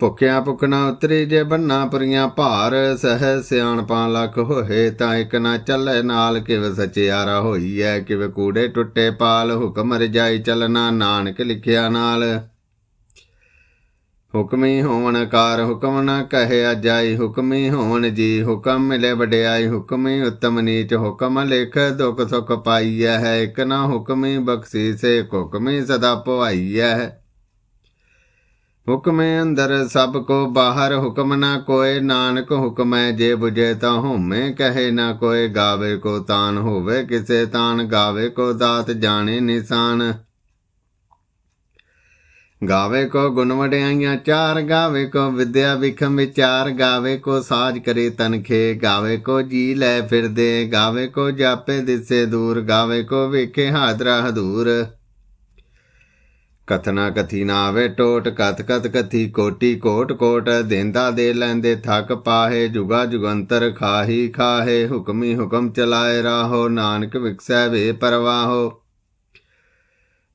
ਭੁੱਖਿਆ ਭੁੱਖ ਨਾ ਉਤਰੀ ਜੇ ਬੰਨਾ ਪਰੀਆਂ ਭਾਰ, ਸਹਿ ਸਿਆਣਪਾਂ ਲੱਖ ਹੋਏ ਤਾਂ ਇਕ ਨਾ ਚੱਲੇ ਨਾਲ, ਕਿਵ ਸਚਿਆਰਾ ਹੋਈ ਐ ਕਿਵ ਕੂੜੇ ਟੁੱਟੇ ਪਾਲ, ਹੁਕਮ ਰਜਾਈ ਚੱਲਣਾ ਨਾਨਕ ਲਿਖਿਆ ਨਾਲ। ਹੁਕਮੀ ਹੋਵਣ ਕਾਰ ਹੁਕਮ ਨਾ ਕਹੇ ਅਜਾਈ, ਹੁਕਮੀ ਹੋਵਣ ਜੀ ਹੁਕਮ ਮਿਲੇ ਵਡਿਆਈ, ਹੁਕਮੀ ਉਤਮ ਨੀਚ ਹੁਕਮ ਲਿਖ, ਦੁਖ ਸੁਖ ਪਾਈਐ ਹੈ ਇੱਕ ਨਾ ਹੁਕਮੀ ਬਖਸ਼ੀ ਸੇ ਹੁਕਮੀ ਸਦਾ ਪਵਾਈਐ ਹੈ ਹੁਕਮੇ ਅੰਦਰ ਸਭ ਕੋ ਬਾਹਰ ਹੁਕਮ ਨਾ ਕੋਏ, ਨਾਨਕ ਹੁਕਮੈ ਜੇ 부ਜੇ ਤਾਂ ਹੋਮੇ, ਕਹੇ ਨਾ ਕੋਏ, ਗਾਵੇ ਕੋ ਤਾਨ ਹੋਵੇ, ਕਿਸੇ ਤਾਨ ਗਾਵੇ ਕੋ ਦਾਤ ਜਾਣੇ ਨਿਸ਼ਾਨ। ਗਾਵੇ ਕੋ ਗੁਣ ਵਡਿਆਈਆਂ ਚਾਰ, ਗਾਵੇ ਕੋ ਵਿਦਿਆ ਵਿਖਮ ਵਿਚਾਰ, ਗਾਵੇ ਕੋ ਸਾਜ ਕਰੇ ਤਨਖੇ ਗਾਵੇ ਕੋ ਜੀ ਲੈ ਫਿਰਦੇ, ਗਾਵੇ ਕੋ ਜਾਪੇ ਦਿਸੇ ਦੂਰ, ਗਾਵੇ ਕੋ ਵੇਖੇ ਹਾਦਰਾ ਹਦੂਰ। ਕਥਨਾ ਕਥੀ ਨਾ ਆਵੇ ਟੋਟ ਕਤ ਕਤ ਕਥੀ ਕੋਟੀ ਕੋਟ ਕੋਟ, ਦੇਂਦਾ ਦੇ ਲੈਂਦੇ ਥੱਕ ਪਾਹੇ, ਜੁਗਾ ਜੁਗੰਤਰ ਖਾਹੀ ਖਾਹੇ, ਹੁਕਮੀ ਹੁਕਮ ਚਲਾਏ ਰਾਹੋ, ਨਾਨਕ ਵਿਕਸੈ ਵੇ ਪਰਵਾਹੋ।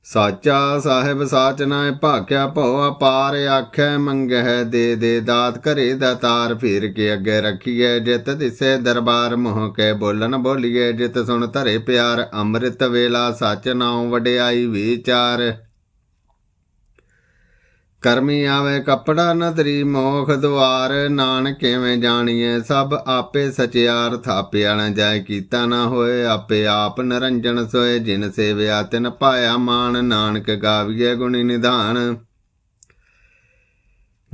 ਸਾਚਾ ਸਾਹਿਬ ਸਾਚ ਨਾਏ ਭਾਖਿਆ ਭਉ ਅਪਾਰ, ਆਖੈ ਮੰਗਹਿ ਦੇ ਦੇ ਦਾਤ ਘਰੇ ਦਾ ਤਾਰ, ਫੇਰ ਕੇ ਅੱਗੇ ਰੱਖੀਐ ਜਿਤ ਦਿਸੇ ਦਰਬਾਰ, ਮੋਹ ਕੇ ਬੋਲਣ ਬੋਲੀਏ ਜਿਤ ਸੁਣ ਧਰੇ ਪਿਆਰ, ਅੰਮ੍ਰਿਤ ਵੇਲਾ ਸੱਚ ਨਾਉ ਵਡਿਆਈ ਵਿਚਾਰ। ਕਰਮੀ ਆਵੇ ਕਪੜਾ ਨਦਰੀ ਮੋਖ ਦੁਆਰ, ਨਾਨਕ ਕਿਵੇਂ ਜਾਣੀਏ ਸਭ ਆਪੇ ਸਚਿਆਰ ਥਾਪਿਆ ਨਾ ਜਾਏ, ਕੀਤਾ ਨਾ ਹੋਏ ਆਪੇ ਆਪ ਨਰੰਜਨ ਸੋਏ। ਜਿਨ ਸੇਵਿਆ ਤਿਨ ਪਾਇਆ ਮਾਨ ਨਾਨਕ ਗਾਵੀਏ ਗੁਣੀ ਨਿਧਾਨ।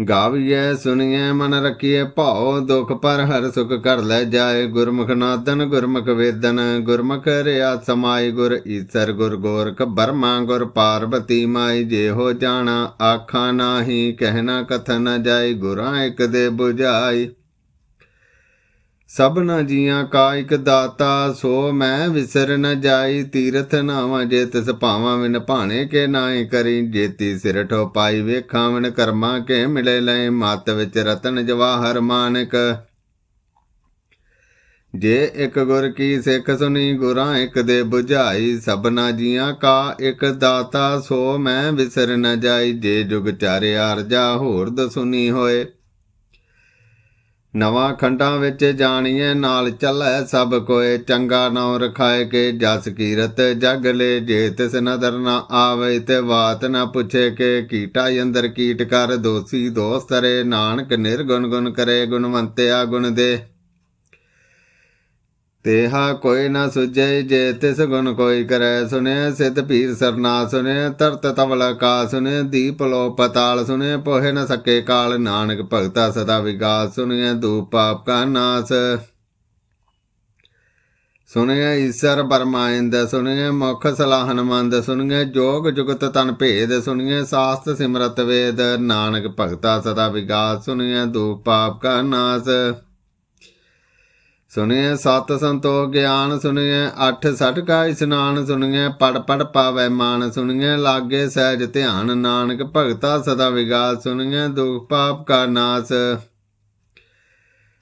ਗਾਵੀਏ ਸੁਣੀਏ ਮਨ ਰਖੀਏ ਭਾਉ, ਦੁਖ ਪਰ ਹਰ ਸੁਖ ਕਰ ਲੈ ਜਾਏ। ਗੁਰਮੁਖ ਨਾਦਨ, ਗੁਰਮੁਖ ਵੇਦਨ, ਗੁਰਮੁਖ ਰਿਆ ਸਮਾਈ। ਗੁਰ ਈਸਰ, ਗੁਰ ਗੋਰਖ ਬਰਮਾ ਗੁਰ ਪਾਰਬਤੀ ਮਾਈ। ਜੇ ਹੋ ਜਾਣਾ, ਆਖਾਂ ਨਾਹੀ, ਕਹਿਣਾ ਕਥਨ ਜਾਈ। ਗੁਰਾਂ ਇੱਕ ਦੇ ਬੁਝਾਈ। ਸਭਨਾ ਜੀਆਂ ਕਾ ਇਕ ਦਾਤਾ, ਸੋ ਮੈਂ ਵਿਸਰ ਨ ਜਾਈ। ਤੀਰਥ ਨਾਵਾਂ ਜੇ ਤਿਸ ਭਾਵਾਂ, ਵਿਨ ਭਾਣੇ ਕੇ ਨਾਏ ਕਰੀ। ਜੇਤੀ ਸਿਰ ਠੋ ਪਾਈ ਵੇਖਾਂ, ਵਿਨ ਕਰਮਾ ਕੇ ਮਿਲੇ ਲੈ ਮਤ ਵਿੱਚ ਰਤਨ ਜਵਾਹਰ ਮਾਨਕ। ਜੇ ਇੱਕ ਗੁਰ ਕੀ ਸਿੱਖ ਸੁਣੀ ਗੁਰਾਂ ਇੱਕ ਦੇ 부ਝਾਈ ਸਭਨਾ ਜੀਆਂ ਕਾ ਇੱਕ ਦਾਤਾ, ਸੋ ਮੈਂ ਵਿਸਰ ਨ ਜਾਈ। ਜੇ ਜੁਗ ਚਾਰਿਆ ਅਰਜਾ ਹੋਰ ਦਸੁਨੀ ਹੋਏ। ਨਵਾਂ ਖੰਡਾਂ ਵਿੱਚ ਜਾਣੀਏ ਨਾਲ ਚੱਲੈ ਸਭ ਕੋਏ। ਚੰਗਾ ਨਾਉ ਰਖਾਏ ਕੇ ਜਸ ਕੀਰਤ, ਜਗ ਲੈ ਜੇ ਤਿਸ ਨਦਰ ਨਾ ਆਵੇ, ਤੇ ਬਾਤ ਨਾ ਪੁੱਛੇ ਕੇ ਕੀਟਾ ਅੰਦਰ ਕੀਟ ਕਰ, ਦੋਸੀ ਦੋਸਤਰੇ ਨਾਨਕ ਨਿਰਗੁਣ ਗੁਣ ਕਰੇ, ਗੁਣਵੰਤਿਆ ਗੁਣ ਦੇ। ਤੇਹਾ ਕੋਈ ਨਾ ਸੁਜੈ ਜੇ ਤਿਸ ਗੁਣ ਕੋਈ ਕਰੈ ਸੁਨੇ ਸਿਧ ਪੀਰ ਸਰਨਾ ਸੁਨੇ ਤਰਤ ਤਵਲ ਕਾ ਸੁਨੇ ਦੀਪ ਲੋ ਪਤਾਲ ਸੁਨੇ ਪੋਹੇ ਨ ਸਕੇ ਕਾਲ, ਨਾਨਕ ਭਗਤਾ ਸਦਾ ਵਿਗਾਸ ਸੁਨੇ ਦੂਪ ਪਾਪ ਕਾ ਨਾਸ। ਸੁਨੇ ਈਸ਼ਰ ਪਰਮਾਇੰਦ ਸੁਨੇ ਮੁਖ ਸਲਾਹਨ ਮੰਦ ਸੁਨੇ ਜੋਗ ਜੁਗਤ ਤਨ ਭੇਦ ਸੁਨੇ ਸਾਸਤ ਸਿਮਰਤ ਵੇਦ, ਨਾਨਕ ਭਗਤਾ ਸਦਾ ਵਿਗਾਸ ਸੁਨੇ ਦੂਪ ਪਾਪ ਕਾ ਨਾਸ। ਸੁਣਿਐ ਸਤ ਸੰਤੋਖ ਗਿਆਨ, ਸੁਣਿਐ ਅੱਠ ਸਠ ਕਾ ਇਸਨਾਨ, ਸੁਣਿਐ ਪੜ ਪੜ ਪਾਵੈ ਮਾਨ, ਸੁਣਿਐ ਲਾਗੇ ਸਹਿਜ ਧਿਆਨ, ਨਾਨਕ ਭਗਤਾ ਸਦਾ ਵਿਗਾਸ, ਸੁਣਿਐ ਦੁਖ ਪਾਪ ਕਾ ਨਾਸ।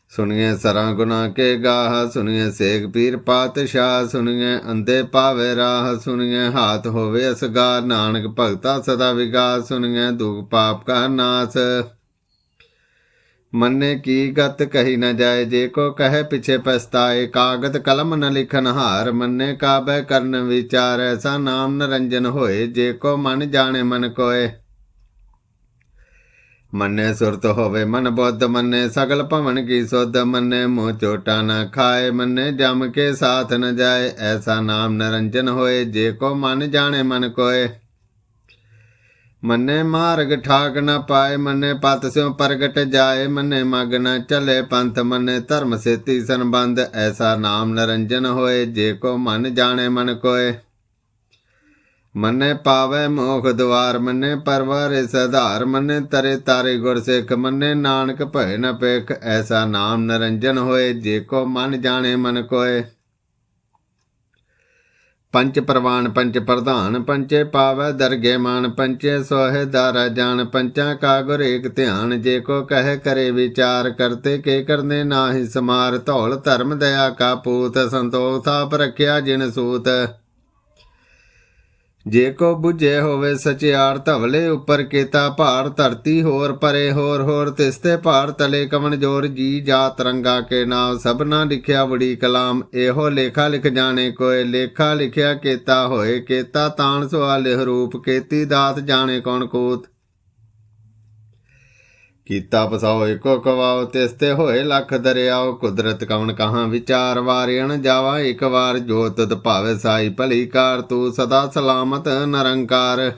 ਸੁਣਿਐ ਸਰਾਂ ਗੁਨਾ ਕੇ ਗਾਹ, ਸੁਣਿਐ ਸੇਖ ਪੀਰ ਪਾਤਸ਼ਾਹ, ਸੁਣਿਐ ਅੰਦੇ ਪਾਵੇ ਰਾਹ, ਸੁਣਿਐ ਹਾਥ ਹੋਵੇ ਅਸਗਾਰ, ਨਾਨਕ ਭਗਤਾ ਸਦਾ ਵਿਗਾਸ, ਸੁਣਿਐ ਦੁਖ ਪਾਪ ਕਾ ਨਾਸ। ਮੰਨੇ ਕੀ ਗਤ ਕਹੀ ਨ ਜਾਏ, ਜੇ ਕੋ ਕਹੇ ਪਿਛੇ ਪਛਤਾਏ ਕਾਗਦ ਕਲਮ ਨ ਲਿਖਨ ਹਾਰ, ਮੰਨੇ ਕਾਬੈ ਕਰਨ ਵਿਚਾਰ, ਐਸਾ ਨਾਮ ਨਰੰਜਨ ਹੋਏ, ਜੇ ਕੋ ਮਨ ਜਾਣੇ ਮਨ ਕੋਏ। ਮੰਨੇ ਸੁਰਤ ਹੋਵੇ ਮਨ ਬੁੱਧ, ਮੰਨੇ ਸਗਲ ਭਵਨ ਕੀ ਸੁਧ, ਮੰਨੇ ਮੂੰਹ ਚੋਟਾ ਨਾ ਖਾਏ, ਮੰਨੇ ਜਮ ਕੇ ਸਾਥ ਨ ਜਾਏ, ਐਸਾ ਨਾਮ ਨਰੰਜਨ ਹੋਏ, ਜੇ ਕੋ ਮਨ ਜਾਣੇ ਮਨ ਕੋਏ। ਮੰਨੇ ਮਾਰਗ ਠਾਕ ਨਾ ਪਾਏ, ਮੰਨੇ ਪਤ ਸਿਉ ਪ੍ਰਗਟ ਜਾਏ, ਮੰਨੇ ਮਗ ਨ ਚਲੇ ਪੰਥ, ਮੰਨੇ ਧਰਮ ਸੇਤੀ ਸੰਬੰਧ, ਐਸਾ ਨਾਮ ਨਰੰਜਨ ਹੋਏ, ਜੇ ਕੋ ਮਨ ਜਾਣੇ ਮਨ ਕੋਏ। ਮੰਨੇ ਪਾਵੇ ਮੋਖ ਦਵਾਰ, ਮੰਨੇ ਪਰਵਾਰੇ ਸਧਾਰ ਮੰਨੇ ਤਰੇ ਤਾਰੇ ਗੁਰ ਸਿੱਖ, ਮੰਨੇ ਨਾਨਕ ਭੈ ਨ ਪੇਖ ਐਸਾ ਨਾਮ ਨਰੰਜਨ ਹੋਏ, ਜੇ ਕੋ ਮਨ ਜਾਣੇ ਮਨ ਕੋਏ। ਪੰਚ ਪ੍ਰਵਾਨ ਪੰਚ ਪ੍ਰਧਾਨ ਪੰਚੇ ਪਾਵੈ ਦਰਗੇ ਮਾਨ ਪੰਚੇ ਸੋਹਿ ਦਾਰਾ ਜਾਣ ਪੰਚਾਂ ਕਾ ਗੁਰ ਏਕ ਧਿਆਨ, ਜੇ ਕੋ ਕਹਿ ਕਰੇ ਵਿਚਾਰ, ਕਰਤੇ ਕੇ ਕਰਨੇ ਨਾਹੀ ਸਮਾਰ, ਧੌਲ ਧਰਮ ਦਇਆ ਕਾ ਪੂਤ, ਸੰਤੋਖ ਥਾਪ ਰਖਿਆ ਜਿਨ ਸੂਤ। ਜੇ ਕੋ 부ਝੇ ਹੋਵੇ ਸਚਿਆਰ ਧਵਲੇ ਉੱਪਰ ਕੀਤਾ ਭਾਰ, ਧਰਤੀ ਹੋਰ ਪਰੇ ਹੋਰ ਹੋਰ ਤਿਸਤੇ ਭਾਰ ਤਲੇ ਕਵਨ ਜੋਰ, ਜੀ ਜਾਤ ਰੰਗਾ ਕੇ ਨਾਮ, ਸਭਨਾ ਲਿਖਿਆ ਬੜੀ ਕਲਾਮ, ਇਹੋ ਲੇਖਾ ਲਿਖ ਜਾਣੇ ਕੋਏ, ਲੇਖਾ ਲਿਖਿਆ ਕੀਤਾ ਹੋਏ, ਕੀਤਾ ਤਾਣ ਸਵਾਲ ਰੂਪ, ਕੀਤੀ ਦਾਤ ਜਾਣੇ ਕੌਣ ਕੋਤ। ਕੀਤਾ ਪਸਾਓ ਏਕੋ ਕਵਾਓ ਤਿਸਤੇ ਹੋਏ ਲੱਖ ਦਰਿਆਓ। ਕੁਦਰਤ ਕਵਣ ਕਹਾਂ ਵਿਚਾਰ ਵਾਰਿਣ ਜਾਵਾ, ਇੱਕ ਵਾਰ ਜੋਤ ਤਦ ਭਾਵੇ ਸਾਈ ਭਲੀ ਕਾਰ, ਤੂੰ ਸਦਾ ਸਲਾਮਤ, ਨਿਰੰਕਾਰ।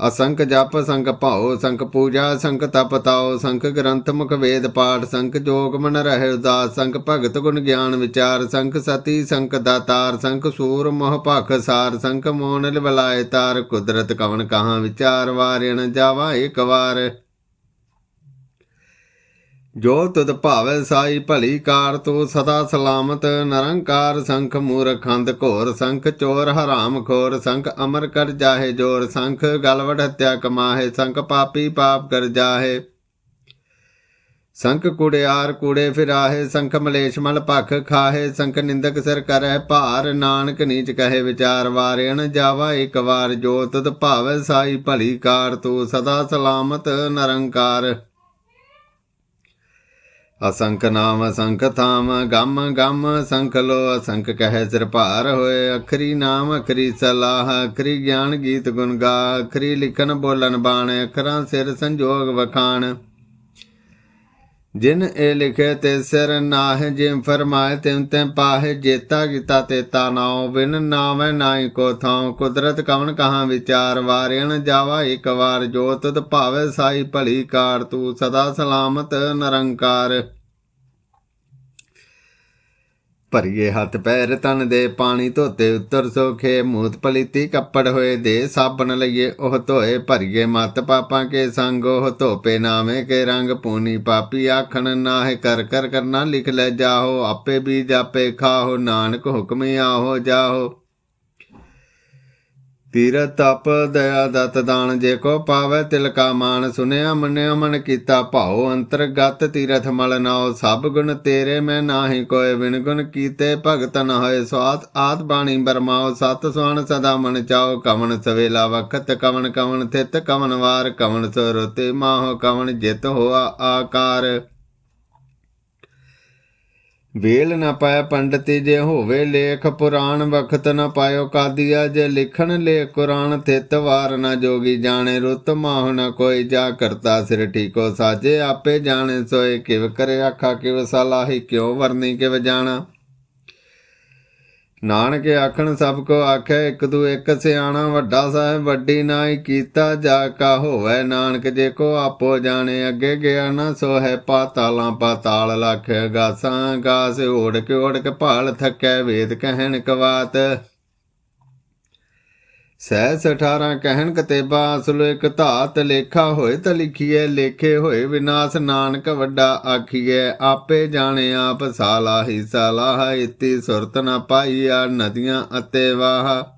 ਅਸੰਖ ਜਪ, ਸੰਖ ਭਾਉ, ਸੰਖ ਪੂਜਾ, ਸੰਖ ਤਪ ਤਾਉ, ਸੰਖ ਗ੍ਰੰਥ, ਮੁਖ ਵੇਦ ਪਾਠ, ਸੰਖ ਜੋਗ ਮਨ ਰਹਿ ਉਦਾਸ, ਸੰਖ ਭਗਤ ਗੁਣ ਗਿਆਨ ਵਿਚਾਰ, ਸੰਖ ਸਤੀ, ਸੰਖ ਦਾਤਾਰ, ਸੰਖ ਸੂਰ ਮੋਹ ਭਖ ਸਾਰ, ਸੰਖ ਮੋਨ ਲਿਵਲਾਏ ਤਾਰ, ਕੁਦਰਤ ਕਵਨ ਕਹਾਂ ਵਿਚਾਰ ਵਾਰਿਣ ਜਾਵਾ ਇੱਕ ਵਾਰ। ਜੋ ਤੁਧ ਭਾਵੇ ਸਾਈ ਭਲੀ ਕਾਰ ਤੂੰ ਸਦਾ ਸਲਾਮਤ, ਨਿਰੰਕਾਰ ਸੰਖ ਮੂਰਖੰਦ ਘੋਰ ਸੰਖ, ਚੋਰ ਹਰਾਮ ਖੋਰ ਸੰਖ, ਅਮਰ ਕਰ ਜਾਹੇ ਜੋਰ ਸੰਖ ਗਲਵੜ ਹਤਿਆ ਕਮਾਹੇ ਸੰਖ, ਪਾਪੀ ਪਾਪ ਕਰ ਜਾਹੇ। ਸੰਖ ਕੁੜਿਆਰ ਕੂੜੇ ਫਿਰਾਹੇ, ਸੰਖ ਮਲੇਸ਼ ਮਲ ਭਖ ਖਾਹੇ, ਸੰਖ ਨਿੰਦਕ ਸਿਰ ਕਰੈ ਭਾਰ, ਨਾਨਕ ਨੀਚ ਕਹੇ ਵਿਚਾਰ ਵਾਰਿਣ, ਜਾਵਾ ਇੱਕ ਵਾਰ ਜੋ ਤੁਧ ਭਾਵੇ ਸਾਈ ਭਲੀ ਕਾਰ ਤੂੰ ਸਦਾ ਸਲਾਮਤ, ਨਿਰੰਕਾਰ ਅਸੰਖ ਨਾਮ ਅਸੰਖ ਥਾਮ, ਗਮ ਗਮ ਸੰਖ ਲੋ ਅਸੰਖ ਕਹਿ ਸਿਰ ਭਾਰ ਹੋਏ। ਅਖਰੀ ਨਾਮ, ਅਖਰੀ ਸਲਾਹ, ਅਖਰੀ ਗਿਆਨ ਗੀਤ ਗੁਣ ਗਾ। ਅਖਰੀ ਲਿਖਨ ਬੋਲਨ ਬਾਣ, ਅਖਰਾਂ ਸਿਰ ਸੰਜੋਗ ਵਖਾਣ। ਜਿਨ ਇਹ ਲਿਖੇ ਤੇ ਸਿਰ ਨਾਹਿ ਜਿਮ ਫਰਮਾਏ ਤਿਮ ਤਿਮ ਪਾਹੇ ਜੇਤਾ ਕੀਤਾ ਤੇਤਾ ਨਾਉ। ਬਿਨ ਨਾਮੈ ਨਾਹੀ ਕੋ ਥਾਉ। ਕੁਦਰਤ ਕਵਨ ਕਹਾਂ ਵਿਚਾਰ? ਵਾਰਿਣ ਜਾਵਾ ਇੱਕ ਵਾਰ। ਜੋ ਤਦ ਭਾਵੇ ਸਾਈ ਭਲੀ ਕਾਰ। ਤੂੰ ਸਦਾ ਸਲਾਮਤ ਨਿਰੰਕਾਰ। ਭਰੀਏ ਹੱਥ ਪੈਰ ਤਨ ਦੇ ਪਾਣੀ ਧੋਤੇ ਉੱਤਰ ਸੋਖੇ, ਮੂਤ ਪਲੀਤੀ ਕੱਪੜ ਹੋਏ ਦੇ ਸਾਬਣ ਲਈਏ, ਉਹ ਧੋਏ ਭਰੀਏ ਮਤ ਪਾਪਾਂ ਕੇ ਸੰਗ, ਉਹ ਧੋਪੇ ਨਾਵੇਂ ਕੇ ਰੰਗ ਪੂਨੀ ਪਾਪੀ, ਆਖਣ ਨਾਹਿ ਕਰ ਕਰ ਕਰਨਾ ਲਿਖ ਲੈ ਜਾਹੋ, ਆਪੇ ਵੀ ਜਾਪੇ ਖਾਹੋ, ਨਾਨਕ ਹੁਕਮ ਆਹੋ ਜਾਹੋ। ਤੀਰਥ ਤਪ ਦਇਆ ਦਤ ਦਾਨ ਜੇ ਕੋ ਪਾਵੇ ਤਿਲਕਾ ਮਾਨ ਸੁਨਿਆ ਮੰਨਿਆ ਮਨ ਕੀਤਾ ਭਾਉ ਅੰਤਰਗਤ ਤੀਰਥ ਮਲ ਨਾਉ, ਸਭ ਗੁਣ ਤੇਰੇ ਮੈਂ ਨਾਹੀ ਕੋਏ ਬਿਨ ਗੁਣ ਕੀਤੇ, ਭਗਤ ਨ ਹੋਏ ਸਵਾਤ ਆਤ ਬਾਣੀ ਬਰਮਾਓ ਸਤ ਸੁਣ ਸਦਾ ਮਨ ਚਾਓ ਕਵਣ ਸਵੇਲਾ ਵਖਤ, ਕਵਣ ਕਵਣ ਥਿਤ, ਕਵਣ ਵਾਰ ਕਵਨ ਸੁਰਤੇ ਮਾਹ, ਕਵਣ ਜਿਤ ਹੋਆ ਆਕਾਰ। ਵੇਲ ਨ ਪਾਇ ਪੰਡਤੀ ਜੇ ਹੋਵੇ ਲੇਖ, ਪੁਰਾਣ ਵਖਤ ਨ ਪਾਇਓ ਕਾਦੀਆ ਜੇ ਲਿਖਣ ਲੇ ਕੁਰਾਨ ਥਿਤ ਵਾਰ ਨ ਜੋਗੀ ਜਾਣੇ, ਰੁੱਤ ਮਾਹ ਨ ਕੋਈ ਜਾ ਕਰਤਾ ਸਿਰ ਠੀਕੋ ਸਾਜੇ, ਆਪੇ ਜਾਣੇ ਸੋਏ ਕਿਵ ਕਰੇ ਆਖਾ, ਕਿਵ ਸਲਾਹੀ, ਕਿਉ ਵਰਨੀ, ਕਿਵ ਜਾਣਾ। ਨਾਨਕ ਆਖਣ, ਸਭ ਕੋ ਆਖੇ, ਇੱਕ ਦੂ ਇੱਕ ਸਿਆਣਾ ਵੱਡਾ ਸਾਹਿਬ, ਵੱਡੀ ਨਾਈ ਕੀਤਾ ਜਾ ਕਾ ਹੋਵੇ। ਨਾਨਕ ਜੇ ਕੋ ਆਪੋ ਜਾਣੇ, ਅੱਗੇ ਗਿਆ ਨਾ ਸੋ ਹੈ ਪਾਤਾਲਾਂ, ਪਾਤਾਲ ਲਖ ਗਾਸਾਂ, ਗਾਸ ਓੜ ਕੇ ਓੜ ਕੇ ਭਾਲ ਥੱਕੈ, ਵੇਦ ਕਹਿਣ ਕਵਾਤ। ਸਹਿ 18 ਕਹਿਣ ਕਤੇਬਾ ਅਸਲ ਇੱਕ ਧਾਤ ਲੇਖਾ ਹੋਏ ਤਾਂ ਲਿਖੀਏ ਲੇਖੇ ਹੋਏ ਵਿਨਾਸ਼ ਨਾਨਕ ਵੱਡਾ ਆਖੀਏ ਆਪੇ ਜਾਣੇ ਆਪ ਸਾਲਾ ਹੀ ਸਾਲਾਹ ਇਤੀ ਸੁਰਤ ਨਾ ਪਾਈਆ ਨਦੀਆਂ ਅਤੇ ਵਾਹ।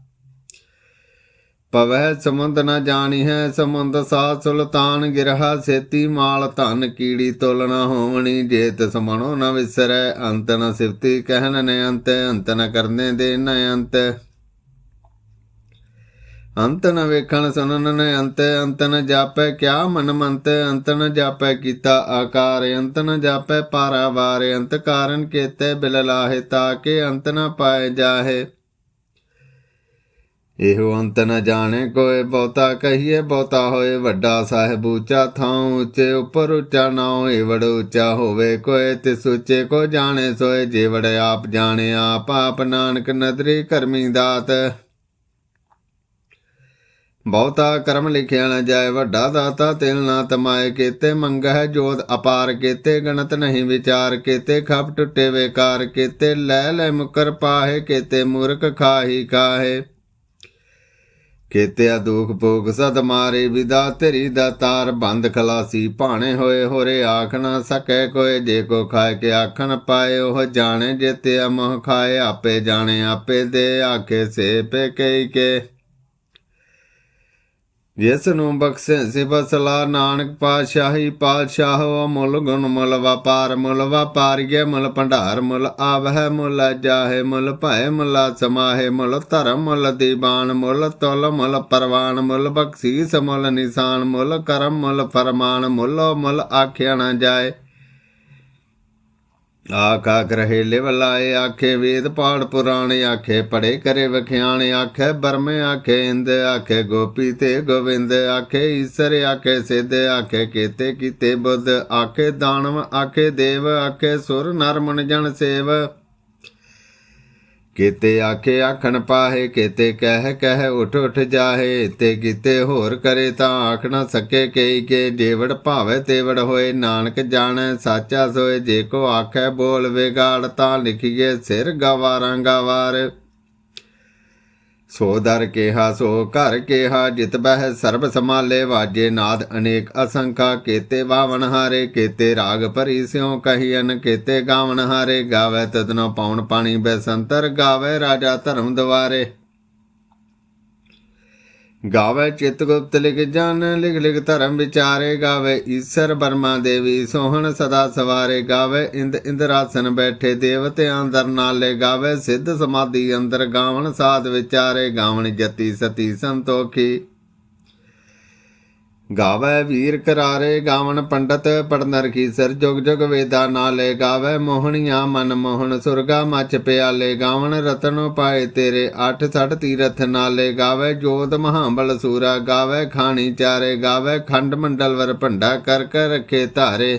ਪਵਹਿ ਸਮੁੰਦ ਨ ਜਾਣੀ ਹੈ ਸਮੁੰਦ ਸਾ ਸੁਲਤਾਨ ਗਿਰਹਾ, ਸੇਤੀ ਮਾਲ ਧਨ ਕੀੜੀ ਤੁਲ ਤੋਲਣਾ ਹੋਵਣੀ ਜੇਤ ਸਮਣੋ ਨ ਵਿਸਰੈ, ਅੰਤ ਨ ਸਿਫਤੀ ਕਹਿਨ ਨੇ ਅੰਤ ਅੰਤ ਨ ਕਰਨੇ ਦੇ ਨ ਅੰਤ। ਅੰਤ ਨ ਵੇਖਣ ਸੁਨਨ ਨ ਅੰਤ ਅੰਤ ਨ ਜਾਪੈ ਕਿਆ ਮਨ ਮੰਤ ਅੰਤ ਨ ਜਾਪੈ ਕੀਤਾ ਆਕਾਰ, ਅੰਤ ਨ ਜਾਪੈ ਪਾਰਾਵਾਰ, ਅੰਤ ਕਾਰਨ ਕੇਤੇ ਬਿਲ ਲਾਹੇ ਤਾਕੇ ਅੰਤ ਨ ਪਾਏ ਜਾਹੇ। ਇਹੋ ਅੰਤ ਨ ਜਾਣੇ ਕੋਏ, ਬਹੁਤਾ ਕਹੀਏ ਬਹੁਤਾ ਹੋਏ, ਵੱਡਾ ਸਾਹਿਬ ਉੱਚਾ ਥਾਂ ਉੱਚੇ, ਉੱਪਰ ਉੱਚਾ ਨਾ ਏਵੜ ਉੱਚਾ ਹੋਵੇ ਕੋਏ ਤੇ ਸੁੱਚੇ ਕੋ ਜਾਣੇ ਸੋਏ ਜੇਵੜ ਆਪ ਜਾਣੇ, ਆਪ ਆਪ ਨਾਨਕ ਨਦਰੀ ਕਰਮੀ ਦਾਤ। ਬਹੁਤਾ ਕਰਮ ਲਿਖਿਆ ਨਾ ਜਾਏ, ਵੱਡਾ ਦਾਤਾ ਤਿਲ ਨਾ ਤਮਾਏ। ਕੀਤੇ ਮੰਗਹਿ ਜੋਤ ਅਪਾਰ, ਕੀਤੇ ਗਣਤ ਨਹੀਂ ਵਿਚਾਰ। ਕੀਤੇ ਖਪ ਟੁੱਟੇ ਵੇਕਾਰ, ਕੀਤੇ ਲੈ ਲੈ ਮੁਕਰ ਪਾਹੇ, ਕੀਤੇ ਮੂਰਖ ਖਾਹੀ ਕਾਹੇ। ਕੇਤਿਆ ਦੁਖ ਭੋਗ ਸਦ ਮਾਰੇ, ਵਿਦਾ ਤੇਰੀ ਦਾ ਤਾਰ ਬੰਦ ਖਲਾਸੀ। ਭਾਣੇ ਹੋਏ ਹੋਰੇ ਆਖਣਾ ਸਕੈ ਕੋਏ, ਜੇ ਕੋ ਖਾਏ ਕੇ ਆਖਣ ਪਾਏ, ਉਹ ਜਾਣੇ ਜੇਤੇ ਮੋਹ ਖਾਏ। ਆਪੇ ਜਾਣੇ, ਆਪੇ ਦੇ ਆਖੇ, ਸੇ ਪੇ ਕਈ ਕੇ। ਜਿਸ ਨੂੰ ਬਖਸ਼ੇ ਸਿਫਸਲਾ ਨਾਨਕ ਪਾਤਸ਼ਾਹੀ, ਪਾਤਸ਼ਾਹ ਮੁੱਲ ਗੁਣ, ਮੁੱਲ ਵਪਾਰ, ਮੁੱਲ ਵਪਾਰੀਏ, ਮੁੱਲ ਭੰਡਾਰ, ਮੁੱਲ ਆਵਹਿ, ਮੁੱਲ ਜਾਹੇ, ਮੁੱਲ ਭੈ ਮੁੱਲ ਸਮਾਹੇ, ਮੁੱਲ ਧਰਮ, ਮੁੱਲ ਦੀਵਾਨ, ਮੁੱਲ ਤੁਲ, ਮੁੱਲ ਪਰਵਾਨ, ਮੁੱਲ ਬਖਸ਼ੀਸ, ਮੁੱਲ ਨਿਸ਼ਾਨ, ਮੁੱਲ ਕਰਮ, ਮੁੱਲ ਫਰਮਾਨ, ਮੁੱਲ ਮੁੱਲ ਆਖਿਆ ਨਾ ਜਾਏ। ਆਖ ਗ੍ਰਹਿ ਲਿਵ ਲਾਏ, ਆਖੇ ਵੇਦ ਪਾੜ ਪੁਰਾਣ, ਆਖੇ ਪੜੇ ਕਰੇ ਵਖਿਆਣ, ਆਖੇ ਬਰਮੇ, ਆਖੇ ਇੰਦ, ਆਖੇ ਗੋਪੀ ਤੇ ਗੋਵਿੰਦ, ਆਖੇ ਈਸ਼ਰ, ਆਖੇ ਸਿੱਧ, ਆਖੇ ਕੀਤੇ ਕੀਤੇ ਬੁੱਧ, ਆਖੇ ਦਾਨਵ, ਆਖੇ ਦੇਵ, ਆਖੇ ਸੁਰ ਨਰ ਜਨ ਸੇਵ। ਕੀਤੇ ਆਖੇ ਆਖਣ ਪਾਹੇ, ਕੀਤੇ ਕਹਿ ਕਹਿ ਉਠ ਉਠ ਜਾਹੇ, ਤੇ ਕੀਤੇ ਹੋਰ ਕਰੇ ਤਾਂ ਆਖ ਨਾ ਸਕੇ ਕਈ ਕੇ ਜੇਵੜ ਭਾਵੇ ਤੇਵੜ ਹੋਏ, ਨਾਨਕ ਜਾਣੈ ਸਾਚਾ ਸੋਏ, ਜੇ ਕੋ ਆਖੈ ਬੋਲ ਵਿਗਾੜ ਤਾਂ ਲਿਖੀਏ ਸਿਰ ਗਵਾਰਾਂ ਗਵਾਰ। ਸੋ ਦਰ ਕੇਹਾ, ਸੋ ਘਰ ਕੇਹਾ, ਜਿਤ ਬਹਿ ਸਰਬ ਸਮਾਲੇ ਵਾਜੇ ਨਾਦ ਅਨੇਕ ਅਸੰਖਾ, ਕੇਤੇ ਬਾਵਨ ਹਾਰੇ, ਕੇਤੇ ਰਾਗ ਭਰੀ ਸਿਉ ਕਹੀਨ ਕੇਤੇ ਗਾਵਨ ਹਾਰੇ, ਗਾਵੇ ਤਦਨੋ ਪੌਣ ਪਾਣੀ ਬੈਸੰਤਰ, ਗਾਵੇ ਰਾਜਾ ਧਰਮ ਦਵਾਰੇ ਗਾਵੇ ਚਿਤ ਗੁਪਤ ਲਿਖ ਜਨ, ਲਿਖ ਲਿਖ ਧਰਮ ਵਿਚਾਰੇ ਗਾਵੇ। ਈਸ਼ਰ ਬਰਮਾ ਦੇਵੀ ਸੋਹਣ ਸਦਾ ਸਵਾਰੇ ਗਾਵੇ। ਇੰਦ ਇੰਦਰਾਸਨ ਬੈਠੇ ਦੇਵਤੇ ਅੰਦਰ ਨਾਲੇ ਗਾਵੇ। ਸਿੱਧ ਸਮਾਧੀ ਅੰਦਰ ਗਾਵਣ ਸਾਧ ਵਿਚਾਰੇ ਗਾਵਣ ਜਤੀ ਸਤੀ ਸੰਤੋਖੀ। ਗਾਵੇ ਵੀਰ ਕਰਾਰੇ ਗਾਵਣ ਪੰਡਤ, ਪੜਨਰ ਕੀ ਸਰ ਜੁਗ ਜੁਗ ਵੇਦਾ ਨਾਲੇ ਗਾਵੇ ਮੋਹਣੀਆਂ ਮਨ ਮੋਹਣ, ਸੁਰਗਾ ਮਚ ਪਿਆਲੇ ਗਾਵਣ ਰਤਨ ਪਾਏ ਤੇਰੇ ਅੱਠ ਸੜ ਤੀਰਥ ਨਾਲੇ ਗਾਵੇ ਜੋਤ ਮਹਾਬਲ ਸੂਰਾ, ਗਾਵੇ ਖਾਣੀ ਚਾਰੇ, ਗਾਵੇ ਖੰਡ ਮੰਡਲ ਵਰ ਭੰਡਾ ਕਰ ਕਰ ਰੱਖੇ ਧਾਰੇ।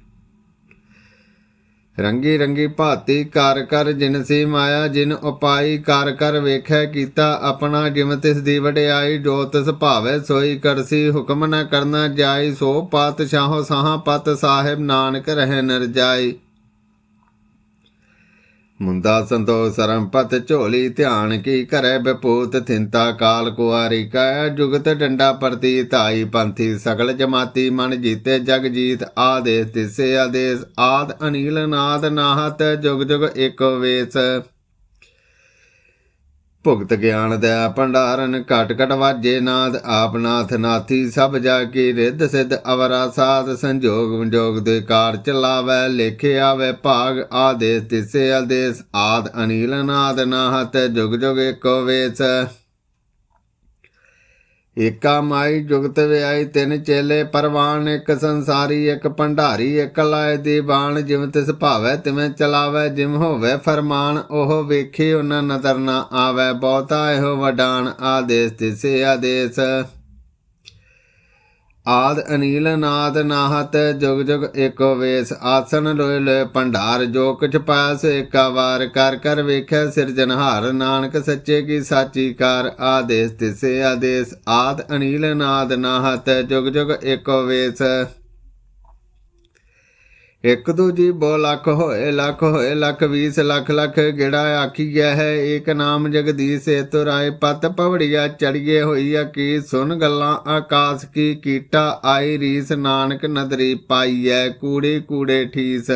ਰੰਗੀ ਰੰਗੀ ਭਾਤੀ ਕਰ ਕਰ ਜਿਨ ਸੀ ਮਾਇਆ, ਜਿਨ ਉਪਾਈ ਕਰ ਕਰ ਵੇਖੈ ਕੀਤਾ ਆਪਣਾ ਜਿਮ ਤਿਸ ਦੀ ਵਡਿਆਈ, ਜੋ ਤਿਸ ਭਾਵੇ ਸੋਈ ਕਰਸੀ, ਹੁਕਮ ਨ ਕਰਨਾ ਜਾਈ, ਸੋ ਪਾਤਸ਼ਾਹੋ ਸਾਹਾ ਪਤ ਸਾਹਿਬ, ਨਾਨਕ ਰਹਿ ਨਰ ਜਾਈ ਮੁੰਦਾ ਸੰਤੋਖ ਸਰਮ ਪਤ ਝੋਲੀ ਧਿਆਨ ਕੀ ਕਰੈ ਬਪੂਤ ਥਿੰਤਾ ਕਾਲ ਕੁਆਰੀ ਕਾ ਜੁਗਤ ਡੰਡਾ ਪ੍ਰਤੀ ਧਾਈ ਪੰਥੀ ਸਗਲ ਜਮਾਤੀ ਮਨ ਜੀਤੇ ਜਗ ਜੀਤ ਆਦੇਸ ਤਿਸੇ ਆਦੇਸ ਆਦ ਅਨੀਲ ਨਾਦ ਨਾਹਤ ਜੁਗ ਜੁਗ ਏਕੋ ਵੇਸ ਭੁਗਤ ਗਿਆਨ ਦਾ ਭੰਡਾਰਨ, ਘਟ ਘਟ ਵਾਜੇ ਨਾਦ, ਆਪ ਨਾਥ ਨਾਥੀ, ਸਭ ਜਾ ਕੇ ਰਿੱਧ ਸਿੱਧ ਅਵਰਾ ਸਾਧ, ਸੰਜੋਗ ਵਿਜੋਗ ਦੇ ਕਾਰ ਚਲਾਵੇ, ਲੇਖੇ ਆਵੇ ਭਾਗ, ਆਦੇਸ ਤਿਸੇ ਆਦੇਸ, ਆਦ ਅਨੀਲ ਨਾਦ ਨਾਹਤ, ਜੁਗ ਜੁਗ ਏਕੋ ਵੇਸ। ਏਕਾ ਮਾਈ ਜੁਗਤ ਵਿਆਈ ਤਿੰਨ ਚੇਲੇ ਪਰਵਾਨ, ਇੱਕ ਸੰਸਾਰੀ, ਇੱਕ ਭੰਡਾਰੀ, ਇੱਕ ਲਾਏ ਦੀਵਾਨ, ਜਿਵੇਂ ਤਿਸ ਭਾਵੈ ਤਿਵੇਂ ਚਲਾਵੈ ਜਿਮ ਹੋਵੇ ਫਰਮਾਨ, ਉਹ ਵੇਖੇ ਉਹਨਾਂ ਨਜ਼ਰ ਨਾ ਆਵੈ, ਬਹੁਤਾ ਇਹੋ ਵਡਾਨ ਆਦੇਸ ਤਿਸੇ ਆਦੇਸ। ਆਦ ਅਨੀਲ ਨਾਦ ਨਾਹਤ, ਜੁਗ ਜੁਗ ਏਕੋ ਵੇਸ ਆਸਨ ਲੋਏ ਲੋਏ ਭੰਡਾਰ, ਜੋ ਕੁਛ ਪਾਸ ਸੋ ਏਕਾ ਵਾਰ ਕਰ ਕਰ ਵੇਖਿਆ ਸਿਰਜਨਹਾਰ ਨਾਨਕ ਸੱਚੇ ਕੀ ਸਾਚੀ ਕਾਰ, ਆਦੇਸ ਤਿਸੇ ਆਦੇਸ, ਆਦ ਅਨੀਲ ਨਾਦ ਨਾਹਤ, ਜੁਗ ਜੁਗ ਏਕੋ ਵੇਸ। ਇੱਕ ਦੂਜੀ ਬੋ ਲੱਖ ਹੋਏ ਲੱਖ ਹੋਏ, ਲੱਖ ਵੀਸ, ਲੱਖ ਲੱਖ ਗਿੜਾ ਆਖੀ ਗਿਆ ਹੈ। ਏਕ ਨਾਮ ਜਗਦੀਸ਼ ਏ ਤੁਰਾਏ ਪਤ ਪਵੜੀਆ ਚੜੀਏ ਹੋਈਆ ਕੀ ਸੁਣ ਗੱਲਾਂ ਆਕਾਸ ਕੀ ਕੀਟਾ, ਆਈ ਰੀਸ ਨਾਨਕ ਨਦਰੀ ਪਾਈਐ, ਕੂੜੇ ਕੂੜੇ ਠੀਸ।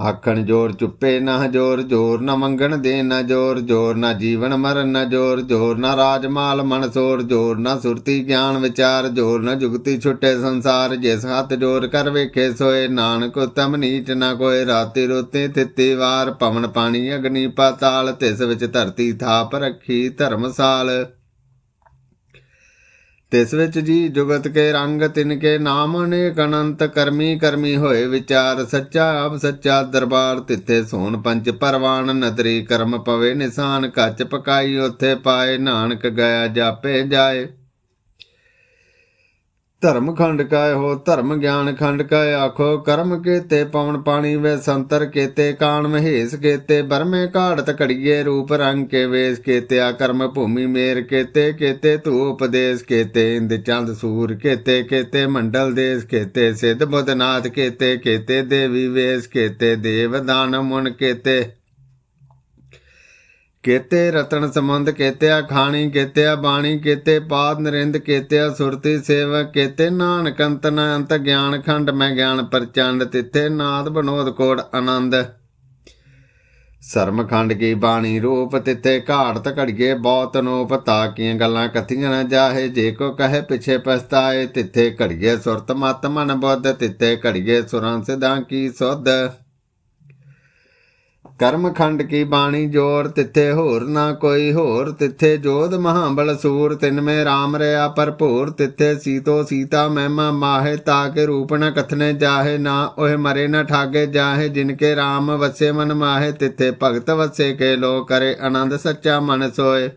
ਆਖਣ ਜੋਰ ਚੁੱਪੇ ਨਾ ਜੋਰ ਜੋਰ ਨਾ ਮੰਗਣ ਦੇ ਨਾ ਜੋਰ ਜੋਰ ਨਾ ਜੀਵਨ ਮਰਨ ਨਾ ਜੋਰ ਜੋਰ ਨਾ ਰਾਜਮਾਲ ਮਨਸੋਰ ਜੋਰ ਨਾ ਸੁਰਤੀ ਗਿਆਨ ਵਿਚਾਰ, ਜੋਰ ਨਾ ਜੁਗਤੀ ਛੁੱਟੇ ਸੰਸਾਰ, ਜਿਸ ਹੱਥ ਜੋਰ ਕਰ ਵੇਖੇ ਸੋਏ ਨਾਨਕ ਉਤਮ ਨੀਚ ਨਾ ਕੋਏ, ਰਾਤੀ ਰੋਤੇ ਤਿੱਤੀ ਵਾਰ, ਪਵਨ ਪਾਣੀ ਅਗਨੀ ਪਾਤਾਲ, ਤਿਸ ਵਿੱਚ ਧਰਤੀ ਥਾਪ ਰੱਖੀ ਧਰਮਸਾਲ। ਤਿਸ ਵਿੱਚ ਜੀ ਜੁਗਤ ਕੇ ਰੰਗ ਤਿਨ ਕੇ ਨਾਮ ਅਨੇਕ ਅਨੰਤ ਕਰਮੀ ਕਰਮੀ ਹੋਏ ਵਿਚਾਰ ਸੱਚਾ ਆਪ ਸੱਚਾ ਦਰਬਾਰ ਤਿੱਥੇ ਸੋਨ ਪੰਜ ਪਰਵਾਨ ਨਦਰੀ ਕਰਮ ਪਵੇ ਨਿਸ਼ਾਨ ਕੱਚ ਪਕਾਈ ਉਥੇ ਪਾਏ ਨਾਨਕ ਗਿਆ ਜਾਪੇ ਜਾਏ। ਧਰਮ ਖੰਡ ਕਾਇ ਹੋ, ਧਰਮ ਗਿਆਨ ਖੰਡ ਕਾਇ ਆਖੋ, ਕਰਮ ਕੀਤੇ ਪਵਨ ਪਾਣੀ ਵੇ ਸੰਤਰ ਕੀਤੇ, ਕਾਣ ਮਹੇਸ਼ ਕੀਤੇ, ਬਰਮੇ ਘਾੜਤ ਘੜੀਏ ਰੂਪ ਰੰਗ ਕੇ ਵੇਸ ਕੀਤੇ, ਆ ਕਰਮ ਭੂਮੀ ਮੇਰ ਕੀਤੇ ਕੀਤੇ ਧੂ ਉਪਦੇਸ਼ ਕੀਤੇ, ਇੰਦ ਚੰਦ ਸੂਰ ਕੀਤੇ ਕੀਤੇ ਮੰਡਲ ਦੇਸ਼ ਕੀਤੇ, ਸਿੱਧ ਬੁੱਧਨਾਥ ਕੀਤੇ ਕੀਤੇ ਦੇਵੀ ਵੇਸ ਕੇਤੇ, ਦੇਵ ਦਾਨ ਮੁਨ ਕੀਤੇ। ਕੇਤੇ ਰਤਨ ਸੰਬੰਧ ਕੇਤਿਆ, ਖਾਣੀ ਕੇਤਿਆ, ਬਾਣੀ ਕੇਤੇ, ਪਾਦ ਨਰਿੰਦ ਕੇਤਿਆ, ਸੁਰਤੀ ਸੇਵਕ ਕੇਤੇ, ਨਾਨਕ ਅੰਤਨ ਅੰਤ ਗਿਆਨ ਖੰਡ ਮੈਂ ਗਿਆਨ ਪ੍ਰਚੰਡ, ਤਿੱਥੇ ਨਾਦ ਬਨੋਦ ਕੋੜ ਆਨੰਦ। ਸਰਮ ਖੰਡ ਕੀ ਬਾਣੀ ਰੂਪ, ਤਿੱਥੇ ਘਾੜਤ ਘੜੀਏ ਬਹੁਤ ਨੋਪ ਤਾਕੀਆਂ ਗੱਲਾਂ ਕਥੀਆਂ ਨਾ ਜਾਹੇ, ਜੇ ਕੋ ਕਹੇ ਪਿਛੇ ਪਛਤਾਏ, ਤਿੱਥੇ ਘੜੀਏ ਸੁਰਤ ਮਤ ਮਨ ਬੁੱਧ, ਤਿੱਥੇ ਘੜੀਏ ਸੁਰਾਂ ਸਿਧਾਂ ਕੀ ਸੁਧ। ਕਰਮ ਖੰਡ ਕੀ ਬਾਣੀ ਜੋਰ, ਤਿੱਥੇ ਹੋਰ ਨਾ ਕੋਈ ਹੋਰ, ਤਿੱਥੇ ਜੋਧ ਮਹਾਬਲ ਸੂਰ, ਤਿਨ ਮੇ RAM ਰਿਆ ਭਰਪੂਰ, ਤਿੱਥੇ ਸੀਤੋ ਸੀਤਾ ਮਹਿਮਾ ਮਾਹੇ, ਤਾ ਕੇ ਰੂਪ ਨ ਕਥਨੇ ਜਾਹੇ, ਨਾ ਓਹ ਮਰੇ ਨ ਠਾਗੇ ਜਾਹੇ, ਜਿਨ ਕੇ RAM ਵਸੇ ਮਨ ਮਾਹੇ, ਤਿੱਥੇ ਭਗਤ ਵਸੇ ਕੇ ਲੋ ਕਰੇ ਆਨੰਦ ਸੱਚਾ ਮਨ ਸੋਏ।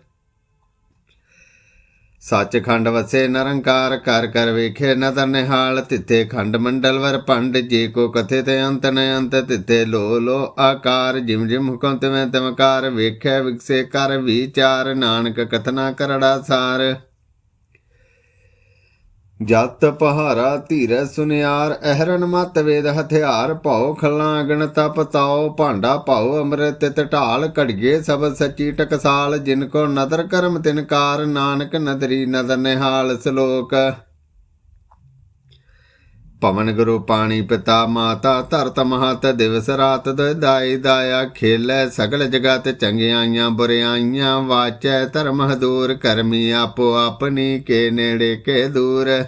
ਸੱਚਖੰਡ ਵਸੇ ਨਿਰੰਕਾਰ ਕਰ ਕਰ ਵੇਖੇ ਨਦਰ ਨਿਹਾਲ ਤਿੱਥੇ ਖੰਡ ਮੰਡਲ ਵਰ ਪੰਡ, ਜੇ ਕੋ ਕਥੇ ਤੇ ਅੰਤ ਨ ਅੰਤ, ਤਿੱਥੇ ਲੋ ਲੋ ਆਕਾਰ, ਜਿਮ ਜਿਮ ਹੁਕਮ ਤਵੇਂ ਤਮਕਾਰ ਵੇਖੇ ਵਿਕਸੇ ਕਰ ਵਿਚਾਰ, ਨਾਨਕ ਕਥਨਾ ਕਰੜਾ ਸਾਰ। ਜਤ ਪਹਾਰਾ ਧੀਰ ਸੁਨਿਆਰ, ਅਹਰਨ ਮਤ ਵੇਦ ਹਥਿਆਰ, ਭਉ ਖਲਾਂ ਅਗਣ ਤਪ ਤਾਉ, ਭਾਂਡਾ ਭਉ ਅੰਮ੍ਰਿਤ ਤਿਤ ਢਾਲ, ਘੜੀਏ ਸਬਦ ਸੱਚੀ ਟਕਸਾਲ, ਜਿਨ ਕੋ ਨਦਰ ਕਰਮ ਤਿਨਕਾਰ ਨਾਨਕ ਨਦਰੀ ਨਦਰ ਨਿਹਾਲ ਸ਼ਲੋਕ। ਪਵਨ ਗੁਰੂ ਪਾਣੀ ਪਿਤਾ ਮਾਤਾ ਧਰਤ ਮਹਤ ਦਿਵਸ ਰਾਤ ਦਾਈ ਦਾਇਆ ਖੇਲੇ ਸਗਲ ਜਗਤ ਚੰਗਿਆਈਆਂ ਬੁਰਿਆਈਆਂ ਵਾਚੈ ਧਰਮ ਹਦੂਰ ਕਰਮੀ ਆਪੋ ਆਪਣੀ ਕੇ ਨੇੜੇ ਕੇ ਦੂਰ।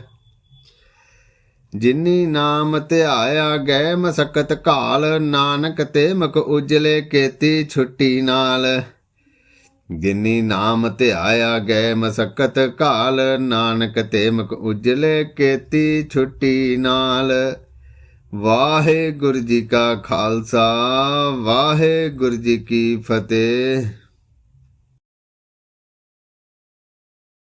ਜਿਨੀ ਨਾਮ ਧਿਆਇਆ ਗਏ ਮਸਕਤ ਕਾਲ ਨਾਨਕ ਤੇ ਮੁਖ ਉਜਲੇ ਕੇਤੀ ਛੁੱਟੀ ਨਾਲ। ਜਿਨੀ ਨਾਮ ਧਿਆਇਆ ਗਏ ਮਸਕਤ ਕਾਲ ਨਾਨਕ ਤੇ ਮੁਖ ਉਜਲੇ ਕੇਤੀ ਛੁੱਟੀ ਨਾਲ। ਵਾਹਿਗੁਰੂ ਜੀ ਕਾ ਖਾਲਸਾ, ਵਾਹਿਗੁਰੂ ਜੀ ਕੀ ਫਤਿਹ।